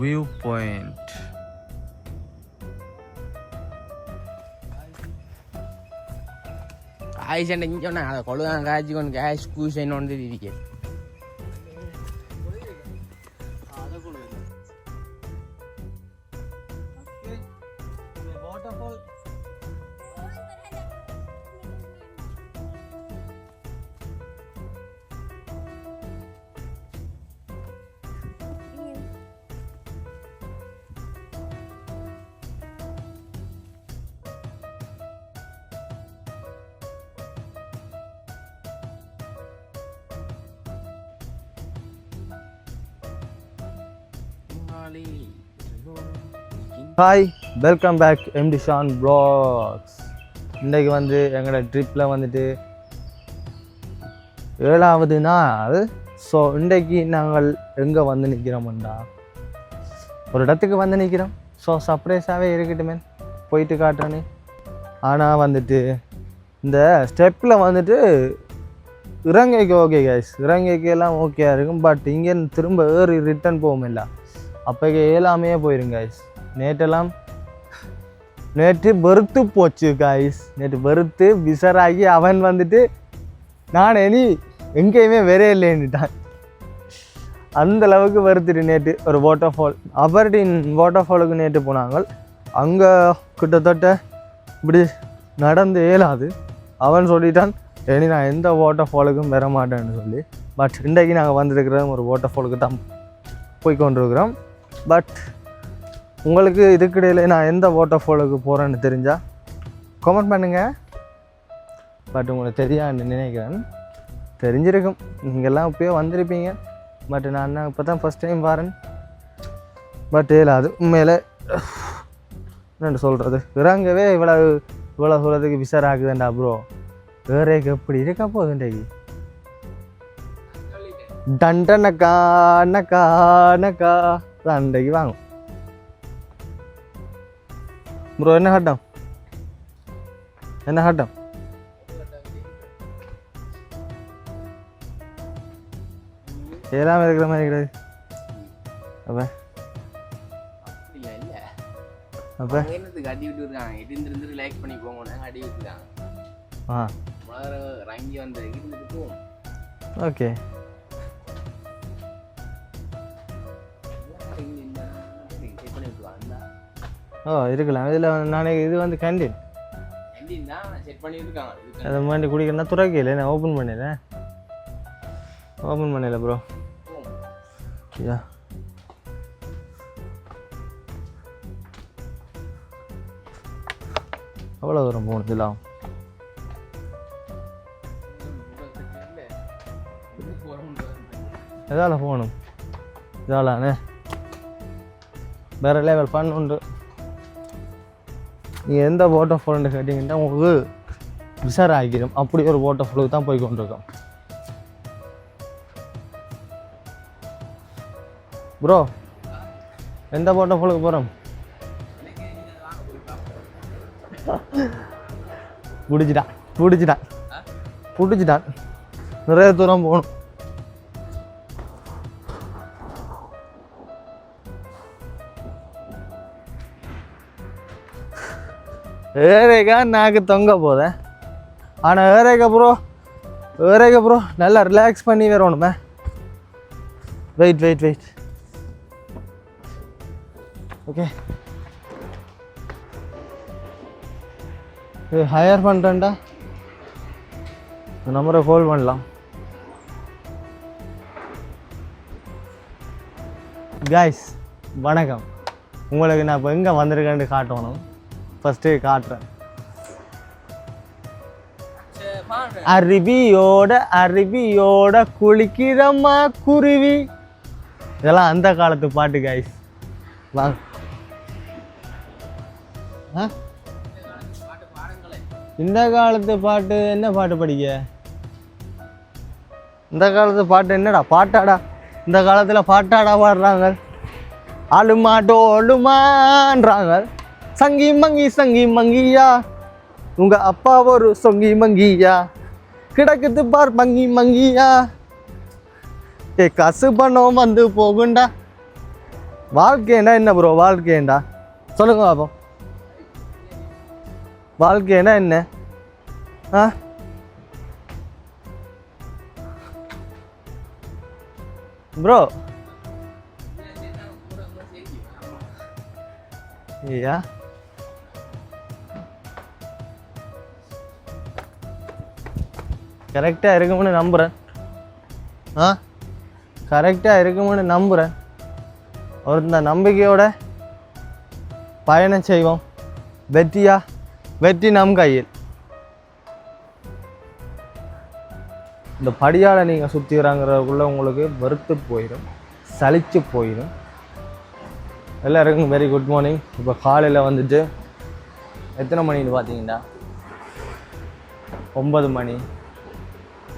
View point காய் சண்டை சொன்னேன் அதை கொழுதான் காய்ச்சி கொண்டு கேஷ் பூசைன்னு வந்து இருக்கேன் hi welcome back M T Shan vlogs இன்றைக்கு வந்து எங்களோட ட்ரிப்பில் வந்துட்டு ஏழாவது நாள். ஸோ இன்றைக்கு நாங்கள் எங்கே வந்து நிற்கிறோம்டா ஒரு இடத்துக்கு வந்து நிற்கிறோம் ஸோ சர்ப்ரைஸாகவே இருக்கட்டுமே. போயிட்டு காட்டுறேன்னு ஆனால் வந்துட்டு இந்த ஸ்டெப்பில் வந்துட்டு இறங்கைக்கு ஓகே கைஸ் இறங்கைக்கு எல்லாம் ஓகே இருக்கும். பட் இங்கே திரும்ப ஏறி ரிட்டர்ன் போகுமில்ல அப்போக்கே ஏழாமையே போயிருங்க கைஸ் நேற்றெல்லாம் நேற்று வெறுத்து போச்சு காய்ஸ் நேற்று வெறுத்து விசராகி அவன் வந்துட்டு நான் இனி எங்கேயுமே வரே இல்லைன்னுட்டான் அந்த அளவுக்கு வெறுத்துட்டு நேற்று ஒரு வாட்டர் ஃபால் அபர்டின் வாட்டர் ஃபாலுக்கு நேற்று போனாங்க அங்கே கிட்டத்தட்ட இப்படி நடந்து இயலாது. அவன் சொல்லிட்டான் இனி நான் எந்த வாட்டர் ஃபாலுக்கும் வர மாட்டேன்னு சொல்லி. பட் இன்றைக்கு நாங்கள் வந்திருக்கிறோம் ஒரு வாட்டர் ஃபாலுக்கு தான் போய் கொண்டிருக்கிறோம். பட் உங்களுக்கு இதுக்கிடையில் நான் எந்த வாட்டர் ஃபாலுக்கு போகிறேன்னு தெரிஞ்சால் கமெண்ட் பண்ணுங்கள் பட் உங்களுக்கு தெரியாதுன்னு நினைக்கிறேன். தெரிஞ்சிருக்கும். நீங்கள்லாம் இப்போயே வந்திருப்பீங்க. பட் நான் இப்போ தான் ஃபஸ்ட் டைம் வரேன். பட் இயலாது உண்மையில் என்ன சொல்கிறது இறங்கவே இவ்வளோ இவ்வளோ சொல்கிறதுக்கு விசார் ஆகுதுண்டா ப்ரோ வேறேக்கு எப்படி இருக்கா போகுது இன்றைக்கு டண்டனக்கா நக்கா நக்கா அன்றைக்கு வாங்கும் ப்ரோ என்ன ஹட்டம் என்ன ஹட்டம் ஏறாம இருக்கிற மாதிரி கிடையாது அப்ப அப்ப என்னத்துக்கு அடி விட்டு இருக்காங்க இருந்து ரிலாக்ஸ் பண்ணி போங்க அடி விட்டுருக்காங்க ஆ முதல்ல இறங்கி வந்து இருந்துட்டு போவோம் ஓகே ஓ இருக்கலாம். இதில் நானே இது வந்து கேண்டீன் கேண்டீன் தான் செட் பண்ணி இருக்காங்க இதுக்கு அதை மாதிரி குடிக்கிறேன்னா துறக்கையில் நான் ஓப்பன் பண்ணிடுறேன் ஓப்பன் பண்ணல ப்ரோ யா எவ்வளோ தூரம் போகணும் இதெல்லாம் எதால் போகணும். இதாலானே வேறு லெவல் ஃபன் உண்டு நீங்கள் எந்த வாட்டர் ஃபால்னு கேட்டிங்கன்னா உங்களுக்கு விசாரம் ஆகிடும் அப்படி ஒரு வாட்டர் ஃபாலுக்கு தான் போய் கொண்டிருக்கோம். ப்ரோ எந்த வாட்டர் ஃபாலுக்கு போகிறோம் பிடிச்சிட்டான் பிடிச்சிட்டான் பிடிச்சிட்டான் நிறைய தூரம் போகணும். ஏரேகா நாக்கு தொங்க போதேன் ஆனால் ஏரேகா ப்ரோ ஏரேகா ப்ரோ நல்லா ரிலாக்ஸ் பண்ணி வரணுமே வெயிட் வெயிட் வெயிட் ஓகே இது ஹையர் பண்ணுறேன்டா இந்த நம்பரை கால் பண்ணலாம். காய்ஸ் வணக்கம். உங்களுக்கு நான் இப்போ எங்கே வந்திருக்கேன்ட்டு காட்டணும். ஃபஸ்ட்டு காட்டுறேன். அருவியோட அருவியோட குளிக்கிறம்மா குருவி. இதெல்லாம் அந்த காலத்து பாட்டு காய்ஸ் வாங்க இந்த காலத்து பாட்டு என்ன பாட்டு படிக்க? இந்த காலத்து பாட்டு என்னடா? பாட்டாடா. இந்த காலத்தில் பாட்டாடா பாடுறாங்க. ஆளுமா டோலுமான்றாங்க சங்கி மங்கி சங்கி மங்கியா உங்க அப்பா ஒரு சொங்கி மங்கியா கிடக்குது பார் மங்கி மங்கியா ஏ கசு பணம் வந்து போகுண்டா வாழ்க்கைண்டா என்ன ப்ரோ வாழ்க்கைண்டா சொல்லுங்க பாப்போம் வாழ்க்கைனா என்ன ஆ ப்ரோ ஐயா கரெக்டாக இருக்கும்னு நம்புகிறேன் ஆ? கரெக்டாக இருக்கும்னு நம்புகிறேன் ஒரு இந்த நம்பிக்கையோட பயணம் செய்வோம். வெற்றியா? வெற்றி நம் கையில். இந்த படியால் நீங்கள் சுற்றிக்கிறாங்கிறதுக்குள்ள உங்களுக்கு வெறுத்து போயிடும் சலிச்சு போயிடும் எல்லாருக்கும் வெரி குட் மார்னிங் இப்போ காலையில் வந்துட்டு எத்தனை மணின்னு பார்த்தீங்கன்னா ஒன்பது மணி.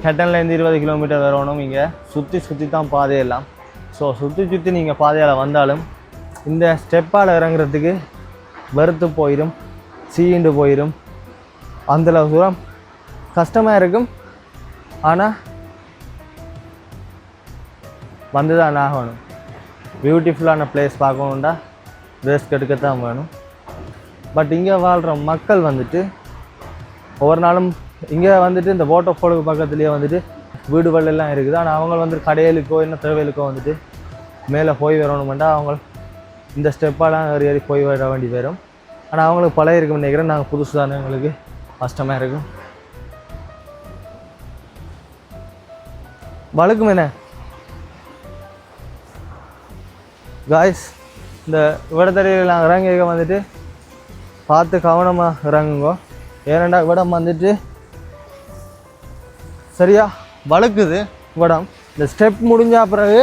ஹெட்டன்லேருந்து இருபது கிலோமீட்டர் வரணும் இங்கே சுற்றி சுற்றி தான் பாதையெல்லாம் ஸோ சுற்றி சுற்றி நீங்கள் பாதையால் வந்தாலும் இந்த ஸ்டெப்பால் இறங்குறதுக்கு வெறுத்து போயிடும் சீண்டு போயிடும் அந்தளவு தூரம் கஷ்டமாக இருக்கும். ஆனால் வந்து தான் ஆகணும் பியூட்டிஃபுல்லான பிளேஸ் பார்க்கணுண்டா ரெஸ்ட் எடுக்கத்தான் வேணும். பட் இங்கே வாழ்கிற மக்கள் வந்துட்டு ஒவ்வொரு நாளும் இங்கே வந்துட்டு இந்த வாட்டர் ஃபாலுக்கு பக்கத்துலேயே வந்துட்டு வீடு வள்ளெல்லாம் இருக்குது. ஆனால் அவங்க வந்து கடையலுக்கோ என்ன தேவையிலுக்கோ வந்துட்டு மேலே போய் வரணுமெண்டா அவங்க இந்த ஸ்டெப்பாலாம் ஏறி ஏறி போய் வர வேண்டி வரும். ஆனால் அவங்களுக்கு பழைய இருக்கும் நினைக்கிறேன். நாங்கள் புதுசு தானே எங்களுக்கு கஷ்டமாக இருக்கும் வழுக்கும் என்ன? காய்ஸ் இந்த விடத்தடியில் நாங்கள் இறங்கிக்க வந்துட்டு பார்த்து கவனமாக இறங்குங்க. ஏனண்டா விடம் வந்துட்டு சரியா? வழுக்குது. உடம் இந்த ஸ்டெப் முடிஞ்ச பிறகு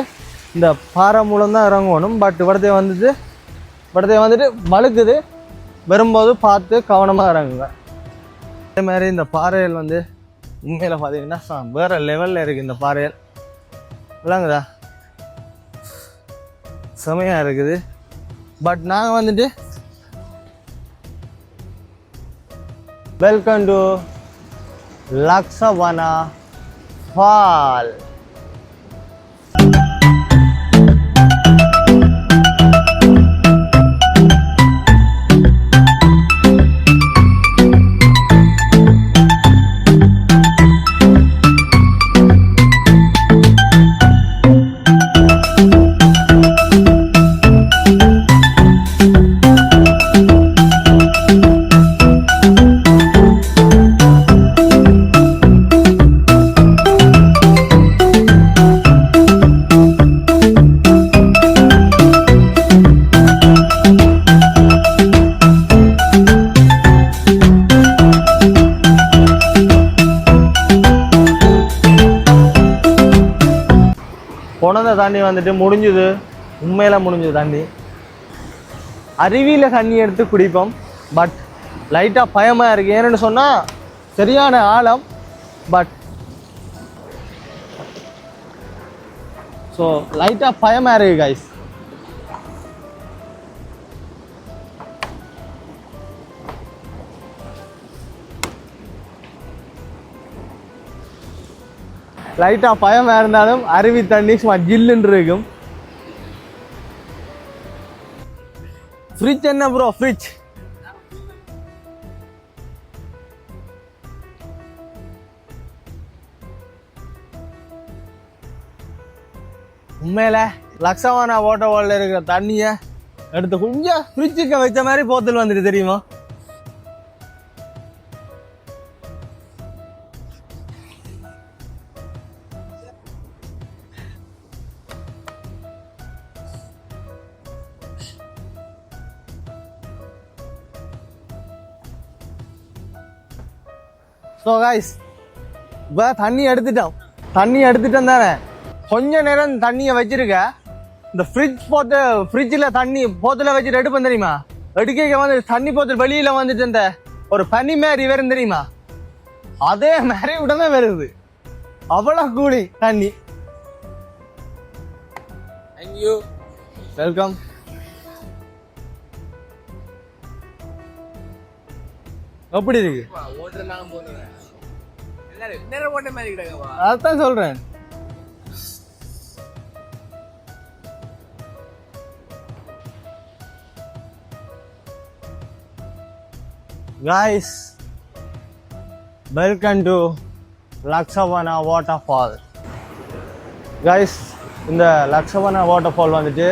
இந்த பாறை மூலம் தான் இறங்கணும். பட் விடத்தை வந்துட்டு விடத்தை வந்துட்டு வழுக்குது. வரும்போது பார்த்து கவனமாக இறங்குங்க. அதே மாதிரி இந்த பாறைகள் வந்து உண்மையில் பார்த்தீங்கன்னா வேறு லெவலில் இருக்குது இந்த பாறைகள். விளங்குதா? செமையாக இருக்குது. பட் நாங்கள் வந்துட்டு வெல்கம் டு லக்ஸவனா ஃபால் தாண்டி தண்ணி வந்துட்டு முடிஞ்சுது. உண்மையில முடிஞ்சது தண்ணி அருவியில் தண்ணி எடுத்து குடிப்போம். பட் லைட்டாக பயமாக இருக்குது ஏன்னு சொன்னால் சரியான ஆழம். பட் ஸோ லைட்டாக பயமாக இருக்குது கைஸ் லைட்டாக பயமாக இருந்தாலும் அருவி தண்ணி சும்மா ஜில்லுன்னு இருக்கும். ஃப்ரிட்ஜ் என்ன ப்ரோ ஃப்ரிட்ஜ் உண்மையில லக்ஷவானா வாட்டர் வாலில் இருக்கிற தண்ணியை எடுத்து கொஞ்சம் ஃப்ரிட்ஜுக்கு வச்ச மாதிரி போத்தல் வந்துட்டு தெரியுமா? ஸோ காய்ஸ் இப்போ தண்ணி எடுத்துட்டோம். தண்ணி எடுத்துட்டோம் தானே? கொஞ்ச நேரம் தண்ணியை வச்சிருக்க. இந்த ஃப்ரிட்ஜ் போத்த ஃப்ரிட்ஜில் தண்ணி போத்தில் வச்சுட்டு எடுப்பேன் தெரியுமா? எடுக்க வந்து தண்ணி போத்தல் வெளியில் வந்துட்டு இந்த ஒரு பனி மாதிரி வரும் தெரியுமா? அதே மாதிரி உடனே வருது. அவ்வளோ கூலி தண்ணி. தேங்க்யூ வெல்கம் எப்படி இருக்கு? அதான் சொல்றேன். Guys welcome to Laxapana waterfall guys இந்த லக்ஷவனா வாட்டர் ஃபால் வந்துட்டு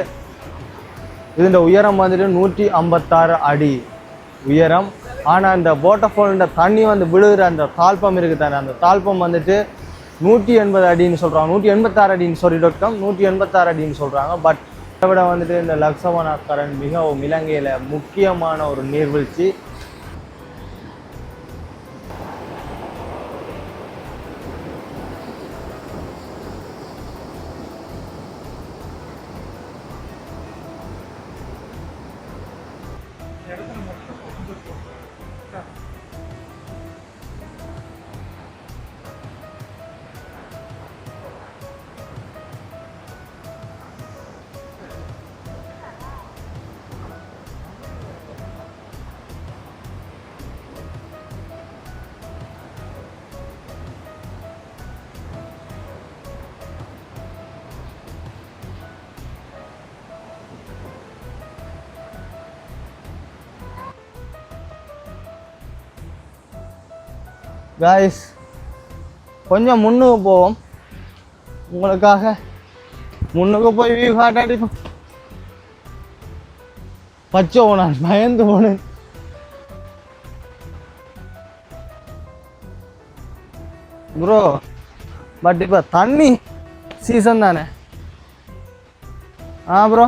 இந்த உயரம் வந்துட்டு நூற்றி ஐம்பத்தாறு அடி உயரம். ஆனால் இந்த வாட்டர்ஃபால் தண்ணி வந்து விழுகிற அந்த தாழ்பம் இருக்குது தானே அந்த தாழ்பம் வந்துட்டு நூற்றி எண்பது அடின்னு சொல்கிறாங்க நூற்றி எண்பத்தாறு அடின்னு சொல்லி டாக்டம் நூற்றி எண்பத்தாறு அடின்னு சொல்கிறாங்க பட் இதை விட வந்துட்டு இந்த லக்ஷவனா மிகவும் இலங்கையில் முக்கியமான ஒரு நீர்வீழ்ச்சி. காய்ஸ் கொஞ்சம் முன்னுக்கு போவோம். உங்களுக்காக முன்னுக்கு போய் வியூ காட்டாடிப்போம் பச்சை நான் பயந்து போனேன் ப்ரோ பட் இப்போ தண்ணி சீசன் தானே. ஆ ப்ரோ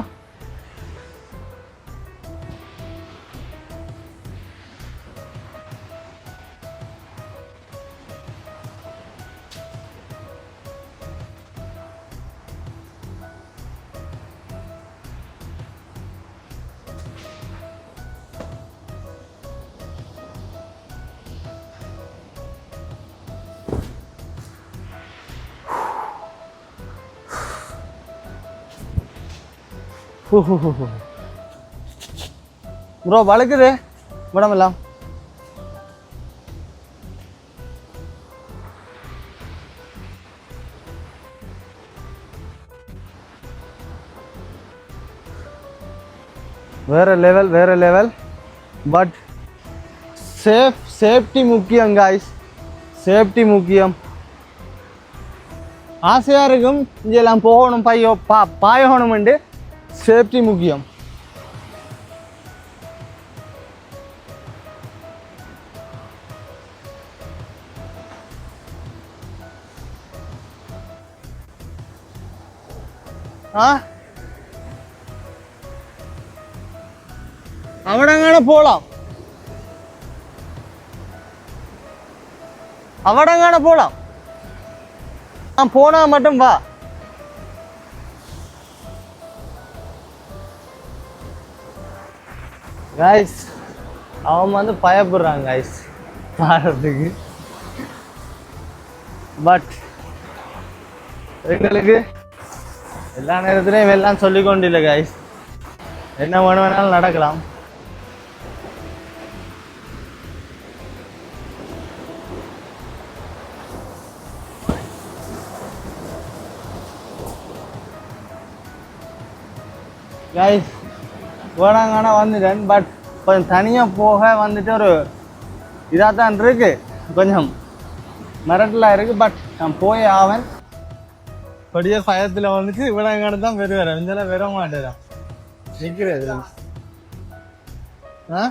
ப்ரோ வளர்க்குது விடமெல்லாம் வேற லெவல் வேற லெவல் பட் சேஃப் சேஃப்டி முக்கியம் காய்ஸ் சேஃப்டி முக்கியம். ஆசையாக இருக்கும் இங்கெல்லாம் போகணும் பையோ பா பாயணுமெண்டு சேஃப்டி முக்கியம் ആ അവിടെ അങ്ങനെ പോളാം അവിടെ അങ്ങനെ പോളാം ആ പോണാ മട്ടും വാ கைஸ் அவன் வந்து பயப்படுறாங்க கைஸ் பாடுறதுக்கு. பட் எங்களுக்கு எல்லா நேரத்துலையும் எல்லாம் சொல்லிக் கொண்டில்லை கைஸ் என்ன வேணும் வேணாலும் நடக்கலாம். கைஸ் வேணாங்கானா வந்துட்டேன் பட் கொஞ்சம் தனியாக போக வந்துட்டு ஒரு இதாக தான் இருக்கு. கொஞ்சம் மிரட்டலாக இருக்குது பட் நான் போய் ஆவேன். படிய பயத்தில் வந்துட்டு இவ்வளோங்கான தான் வருவார் இதெல்லாம் வர மாட்டேதான் நிற்கிறது ஆ?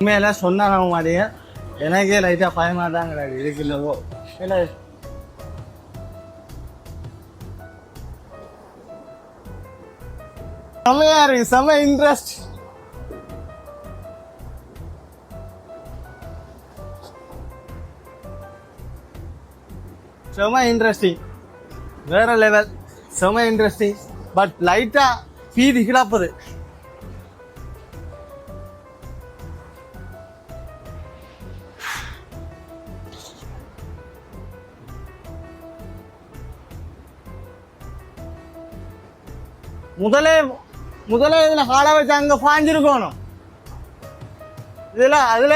உண்மையில சொன்னாங்க அவங்க மாதிரியே. எனக்கே லைட்டா பயமாக தான் கிடையாது இருக்கு இல்லவோ. இல்லை செமையா இருக்கு செம இன்ட்ரெஸ்ட் செம இன்ட்ரெஸ்டிங் வேற லெவல் செம இன்ட்ரெஸ்டிங் பட் லைட்டா பீதி கிடப்புது முதலே முதலே இதில் காலை வச்சு அங்கே பாஞ்சிருக்கணும் இதில் அதுல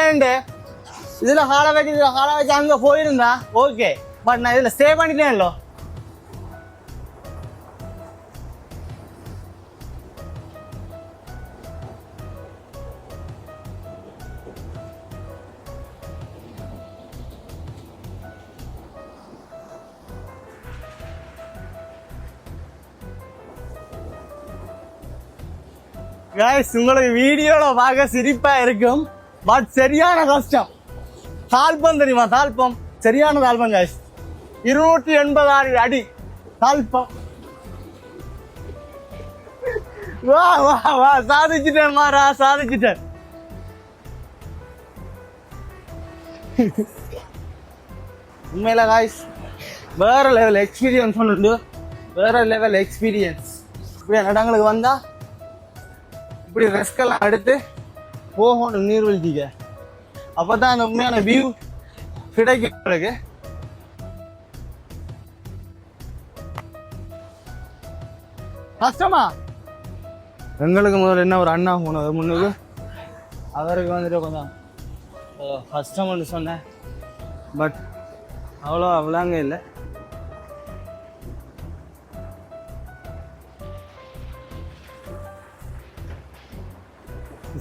இதில் காலை வச்சு இதில் காலை வச்சு அங்கே போயிருந்தா ஓகே பட் நான் இதில் ஸ்டே பண்ணிட்டேன்ல guys உங்களுக்கு வீடியோவில் பார்க்க சிரிப்பாக இருக்கும். பட் சரியான கஷ்டம். தாழ்பம் தெரியுமா? தாழ்பம் சரியான தாழ்பம் காய்ஸ் இருநூற்றி எண்பதாறு அடி. தாழ்பம் வா வா வா. சாதிச்சிட்டேன் மாறா சாதிச்சிட்டேன். உண்மையில காய்ஸ் வேற லெவல் எக்ஸ்பீரியன்ஸ் ஒன்று வேற லெவல் எக்ஸ்பீரியன்ஸ் இப்படி இடங்களுக்கு வந்தால் இப்படி ரெஸ்கெல்லாம் எடுத்து போகணும் நீர்வீழ்ச்சிக்கு அப்பதான் அந்த உண்மையான வியூ கிடைக்கும் பிறகு கஷ்டமா? எங்களுக்கு முதல்ல என்ன ஒரு அண்ணா போனது முன்னுக்கு அவருக்கு வந்துட்டு கொஞ்சம் அஹ், கஷ்டம்னு சொன்னேன். பட் அவ்வளோ அவ்வளோங்க இல்லை.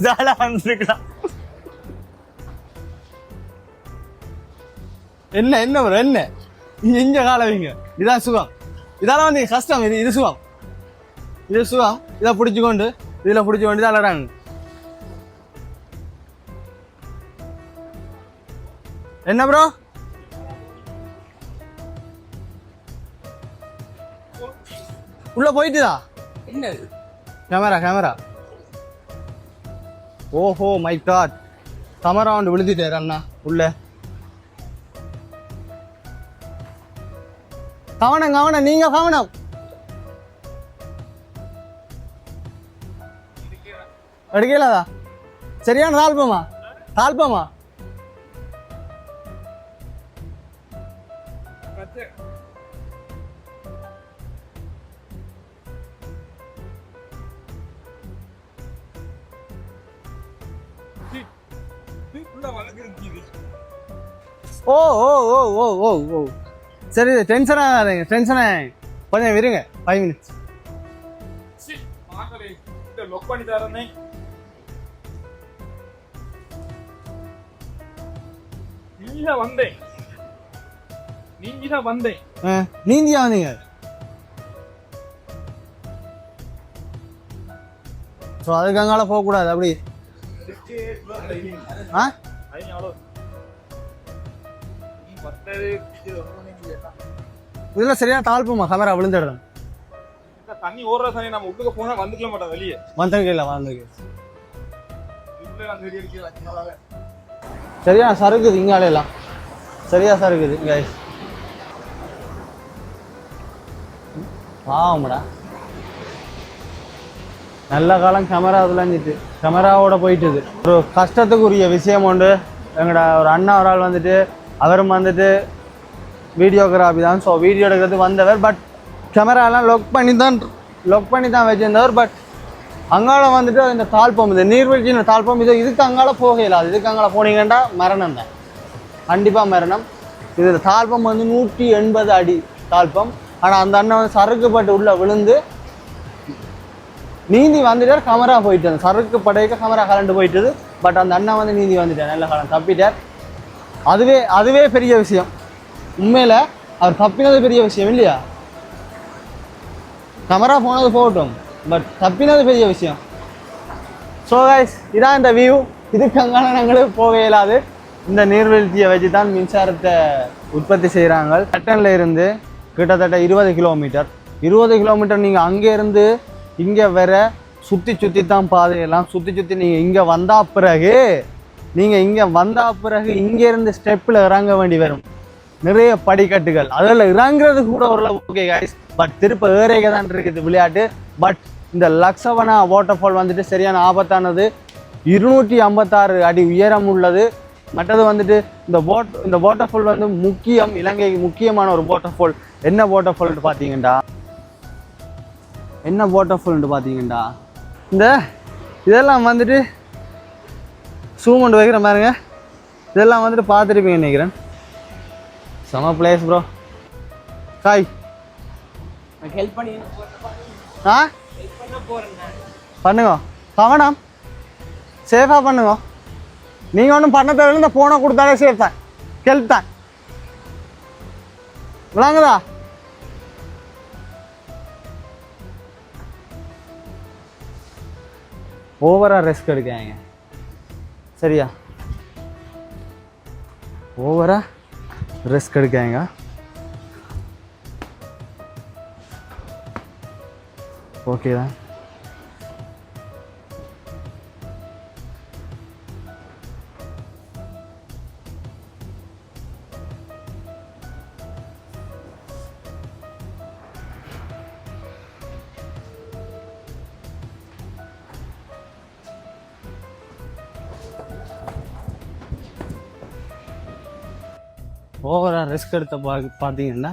ஜாலா வந்துருக்கலாம். என்ன என்ன bro, என்ன? நீங்க எங்க கால வைங்க. இதான் சுகம். இதால வந்து கஷ்டம். இது இது சுகம். இது சுகம். இதை பிடிச்சிக்கொண்டு இதுல பிடிச்சி கொண்டு தான் விளாடாங்க என்ன ப்ரோ உள்ள போயிட்டுதா? என்னது? கேமரா கேமரா ஓஹோ மை காட் கேமரா ஒன்று அண்ணா உள்ள. கவனம் கவனம் நீங்க கவனம். எடுக்கலாதா சரியான தாழ்பமா தாழ்பமா ஓ ஓ சரி டென்ஷன் ஆகாதீங்க டென்ஷன் ஆகாதீங்க. கொஞ்சம் இருங்க ஃபைவ் மினிட்ஸ் நீங்க வந்தேன் நீங்க தான் வந்தேன் நீந்தியா வந்தீங்க. ஸோ அதுக்கு அங்கால போகக்கூடாது அப்படி. ஆ? இதில் சரியான தாழ்ப்புமா கேமரா விழுந்துடுறேன். தண்ணி ஓடுற தண்ணி நம்ம உள்ளுக்கு போனா வந்துக்கல மாட்டோம் வெளியே. வந்திருக்கு வெளியே இருக்கு சரியா சறுக்குது இங்கால எல்லாம். சரியா சறுக்குது guys. பாவம்டா. நல்ல காலம் கேமரா விளைஞ்சிட்டு கேமராவோட போயிட்டுது. ஒரு கஷ்டத்துக்குரிய விஷயம் உண்டு. எங்கட ஒரு அண்ணா ஒரு ஆள் வந்துட்டு அவரும் வந்துட்டு வீடியோகிராஃபி தான். ஸோ வீடியோ எடுக்கிறது வந்தவர் பட் கேமராலாம் லொக் பண்ணி தான் லொக் பண்ணி தான் வச்சிருந்தவர் பட் அங்கால வந்துட்டு இந்த தாழ்ப்பம் இந்த நீர்வீழ்ச்சியில் தாழ்ப்பம் இது இதுக்கு அங்கால போக அது இதுக்கு அங்கால போனீங்கன்னா மரணம் தான். கண்டிப்பாக மரணம். இது தாழ்பம் வந்து நூற்றி எண்பது அடி தாழ்பம். ஆனால் அந்த அண்ணன் வந்து சறுக்குப்பட்டு உள்ளே விழுந்து நீந்தி வந்துட்டார் கமரா போயிட்டு சறுக்கு படையக்க கமரா கலண்டு போயிட்டது. பட் அந்த அண்ணன் வந்து நீந்தி வந்துட்டார். நல்ல காலம். தப்பிட்டார். அதுவே அதுவே பெரிய விஷயம். உண்மையில் அவர் தப்பினது பெரிய விஷயம் இல்லையா? கமரா போனது போகட்டும் பட் தப்பினது பெரிய விஷயம். ஸோ கைஸ் இதான் இந்த வியூ இதுக்கு அங்கால போக இயலாது. இந்த நீர்வீழ்ச்சியை வச்சு தான் மின்சாரத்தை உற்பத்தி செய்கிறாங்க கட்டனில் இருந்து கிட்டத்தட்ட இருபது கிலோமீட்டர் இருபது கிலோமீட்டர் நீங்கள் அங்கேருந்து இங்கே வர சுற்றி சுற்றி தான் பாதையெல்லாம். சுற்றி சுற்றி நீங்கள் இங்கே வந்தால் பிறகு நீங்கள் இங்கே வந்தா பிறகு இங்கேருந்து ஸ்டெப்பில் இறங்க வேண்டி வரும். நிறைய படிக்கட்டுகள். அதில் இறங்குறது கூட ஓரளவு ஓகே கைஸ் பட் திருப்ப ஏறேக தான் இருக்குது விளையாட்டு. பட் இந்த லக்ஸவனா வாட்டர் ஃபால் வந்துட்டு சரியான ஆபத்தானது. இருநூற்றி ஐம்பத்தாறு அடி உயரம் உள்ளது. மற்றது வந்துட்டு இந்த வாட் இந்த வாட்டர் ஃபால் வந்து முக்கியம் இலங்கைக்கு முக்கியமான ஒரு வாட்டர் ஃபால் என்ன வாட்டர் ஃபால்னு பார்த்தீங்கடா என்ன வாட்டர் ஃபால்னு பார்த்தீங்கடா இந்த இதெல்லாம் வந்துட்டு சூம் கொண்டு வைக்கிற பாருங்க இதெல்லாம் வந்துட்டு பார்த்துருப்பீங்க நினைக்கிறேன். செம பிளேஸ் ப்ரோ. காய் ஹெல்ப் பண்ணி ஆ பண்ணுங்க. கவனம் சேஃபாக பண்ணுங்க. நீங்கள் ஒன்றும் பண்ண தேவையில்லை. இந்த ஃபோனை கொடுத்தாலே சேஃப் தான். ஹெல்ப் தான். விளாங்குதா? ஓவராக ரெஸ்க் எடுக்காங்க சரியா ஓவராக ரெஸ்க் எடுக்காங்க ஓகே தான் ரிஸ்க் எடுத்த பா பார்த்தீங்கன்னா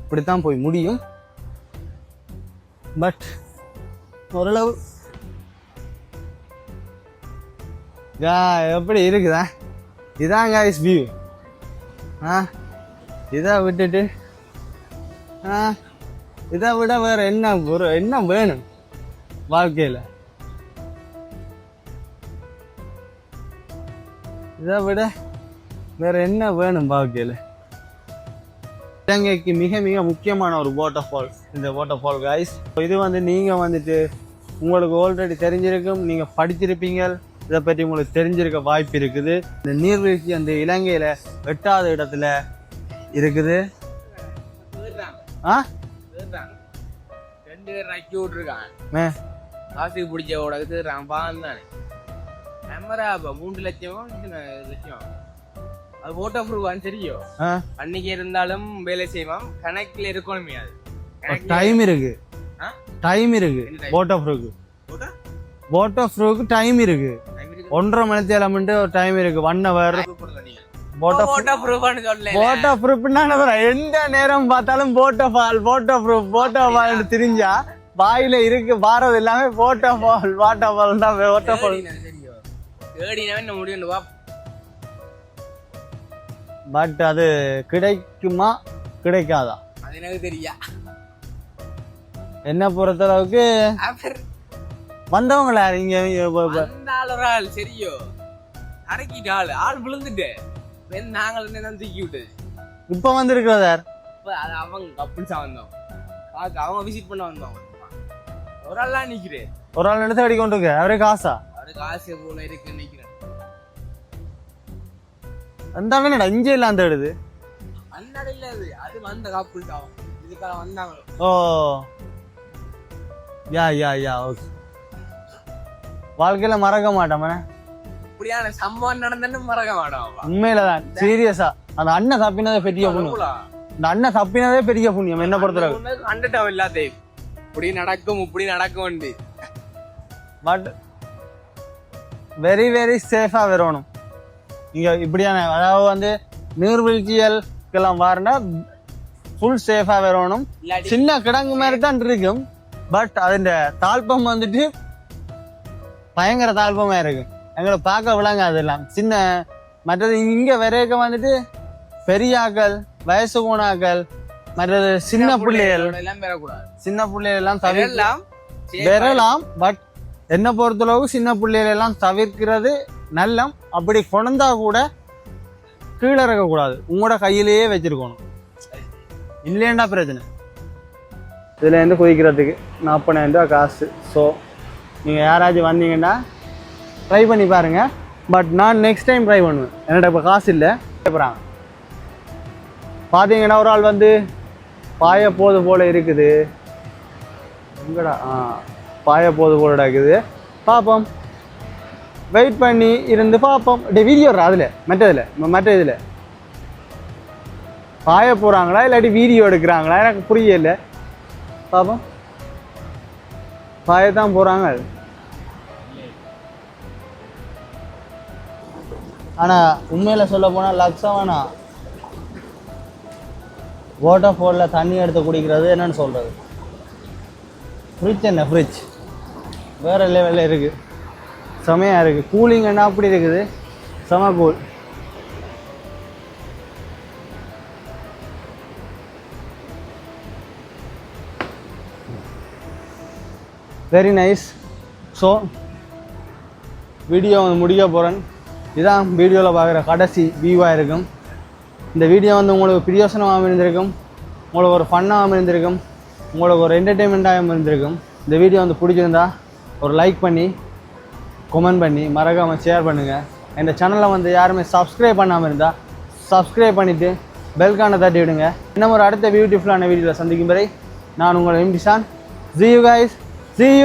இப்படி தான் போய் முடியும். பட் ஓரளவு எப்படி இருக்குதா? இதான் காய்ஸ் வியூ ஆ இதை விட்டுட்டு ஆ இதை விட வேற என்ன ஒரு என்ன வேணும் வாழ்க்கையில்? இதை விட வேற என்ன வேணும் வாழ்க்கையில்? இலங்கைக்கு மிக மிக முக்கியமான ஒரு வாட்டர் ஃபால் இந்த வாட்டர் ஃபால் கைஸ் இது வந்து நீங்கள் வந்துட்டு உங்களுக்கு ஆல்ரெடி தெரிஞ்சிருக்கும். நீங்கள் படிச்சிருப்பீங்க இதை பற்றி உங்களுக்கு தெரிஞ்சிருக்க வாய்ப்பு இருக்குது. இந்த நீர்வீழ்ச்சி அந்த இலங்கையில் எட்டாவது இடத்துல இருக்குது. ஆ? ரெண்டு பேர் நக்கி விட்டுருக்கான் மே? காசுக்கு பிடிச்ச உடகுது பான் தானே. கேமரா மூன்று லட்சம் லட்சம்? அது போட்டோ ப்ரூஃப் தெரியும். அன்னைக்கு இருந்தாலும் வேலை செய்வான். கணக்கில் இருக்கணுமே அது டைம் இருக்கு? டைம் இருக்கு. ப்ரூக்கு போட்டா வாட்டர் ப்ரூக்கு டைம் இருக்கு. ஒன்றரை மணி தேலமெண்ட் ஒரு டைம் இருக்கு. ஒன் ஹவர் போட்டோ ப்ரூஃப்னு போட்டோ எந்த நேரம் பார்த்தாலும் photo fall photo proof photo ஃபால்னு தெரிஞ்சா வாயில இருக்கு வாரது எல்லாமே போட்டோ ஃபால் வாட்டர் ஃபால் தான் ஃபால் முடியும் வா பட் அது கிடைக்குமா? கிடைக்காதா? அது எனக்கு தெரியா. என்ன பொறுத்தளவுக்கு அப்புறம் வந்தவங்களா அந்த ஆள் சரியோ? அரைக்கிட்டு ஆள். ஆள் விழுந்துட்டு. நாங்கள் என்ன தூக்கி விட்டது இப்ப வந்திருக்கிறோம் சார் அது அவங்க கப்புள்ஸா வந்தோம் பார்க்க அவங்க விசிட் பண்ண வந்தோம். ஒரு ஆள்லாம் நிக்கிறேன் ஒரு ஆள் எடுத்து அடி கொண்டு அவரே காசா? அவருக்கு ஆசை போல இருக்கு நிக்கிறேன் அந்த என்னடா இங்கே இல்ல அந்த எடுது? அண்ணாட இல்ல அது. அது வந்த கப்புள் தான் இதுக்காக வந்தாங்களோ ஓ. யா யா யா ஓகே. வாழ்க்கையில மறக்க மாட்டோமே இப்படியான சம்பவம் நடந்தன்னு மறக்க மாட்டோம். உண்மையில தான் சீரியஸா அந்த அண்ணன் தப்பினதே பெரிய புண்ணியம்? இந்த அண்ணன் தப்பினதே பெரிய புண்ணியம். என்ன பொறுத்தளவு? உனக்கு கண்டுட்டோம் இல்லாத இப்படி நடக்கும் இப்படி நடக்கும் பட் வெரி வெரி சேஃபா வரணும் இங்க இப்படியான அதாவது வந்து நீர்வீழ்ச்சிகளுக்கெல்லாம் வரனா ஃபுல் சேஃபா வரணும். சின்ன கிடங்கு மாதிரி தான் இருக்கும். பட் அதிண்ட தாழ்ப்பம் வந்துட்டு பயங்கர தாழ்ப்பமா இருக்கு. எங்களை பார்க்க விளங்காது எல்லாம். சின்ன மற்றது இங்க வரைக்க வந்துட்டு பெரியாக்கள் வயசு போனாக்கள் மற்றது சின்ன பிள்ளைகள். சின்ன பிள்ளைகள் எல்லாம் தவிர எல்லாம் பெறலாம். பட் என்னை பொறுத்தளவு சின்ன பிள்ளைகளெல்லாம் தவிர்க்கிறது நல்லம். அப்படி கொண்டா கூட கீழே இறக்கக்கூடாது. உங்களோட கையிலேயே வச்சிருக்கணும். இல்லைண்டா பிரச்சனை? இதில் இருந்து குதிக்கிறதுக்கு நாற்பதாயிரம் ரூபா காசு. ஸோ நீங்கள் யாராச்சும் வந்தீங்கன்னா ட்ரை பண்ணி பாருங்கள் பட் நான் நெக்ஸ்ட் டைம் ட்ரை பண்ணுவேன். என்னோட இப்போ காசு இல்லை. கேட்குறாங்க பார்த்தீங்கன்னா ஒரு ஆள் வந்து பாய போது போல இருக்குது. எங்கடா? ஆ. பாய போது போலடா இருக்குது பார்ப்போம் வெயிட் பண்ணி இருந்து பார்ப்போம் டே வீடியோ அதில். மற்ற இதில். மற்ற இதில். பாய போகிறாங்களா இல்லாட்டி வீடியோ எடுக்கிறாங்களா? எனக்கு புரியல. பார்ப்போம் பாய தான் போகிறாங்க ஆனால் உண்மையில் சொல்ல போனால் லக்ஸவானா வாட்டர் ஃபாலில் தண்ணி எடுத்து குடிக்கிறது என்னன்னு சொல்கிறது ஃப்ரிட்ஜ் என்ன ஃப்ரிட்ஜ் வேறு லெவலில் இருக்குது செமையாக இருக்குது கூலிங் என்ன அப்படி இருக்குது? செம cool very nice so video வந்து முடிக்க போகிறேன் இதான் வீடியோவில் பார்க்குற கடைசி வியூவாக இருக்கும். இந்த வீடியோ வந்து உங்களுக்கு பிரியோசனமாக அமைந்திருக்கும் உங்களுக்கு ஒரு ஃபன்னாக அமைந்திருக்கும் உங்களுக்கு ஒரு என்டர்டெயின்மெண்ட்டாக அமைந்திருக்கும் இந்த வீடியோ வந்து பிடிச்சிருந்தா ஒரு லைக் பண்ணி கொமெண்ட் பண்ணி மறக்காமல் ஷேர் பண்ணுங்கள் இந்த சேனலை வந்து யாருமே சப்ஸ்கிரைப் பண்ணாமல் இருந்தால் சப்ஸ்கிரைப் பண்ணிவிட்டு பெல்கானை தட்டி விடுங்க. இன்னும் ஒரு அடுத்த பியூட்டிஃபுல்லான வீடியோவில் சந்திக்கும் வரை நான் உங்களை எம்பிசான் see you guys. See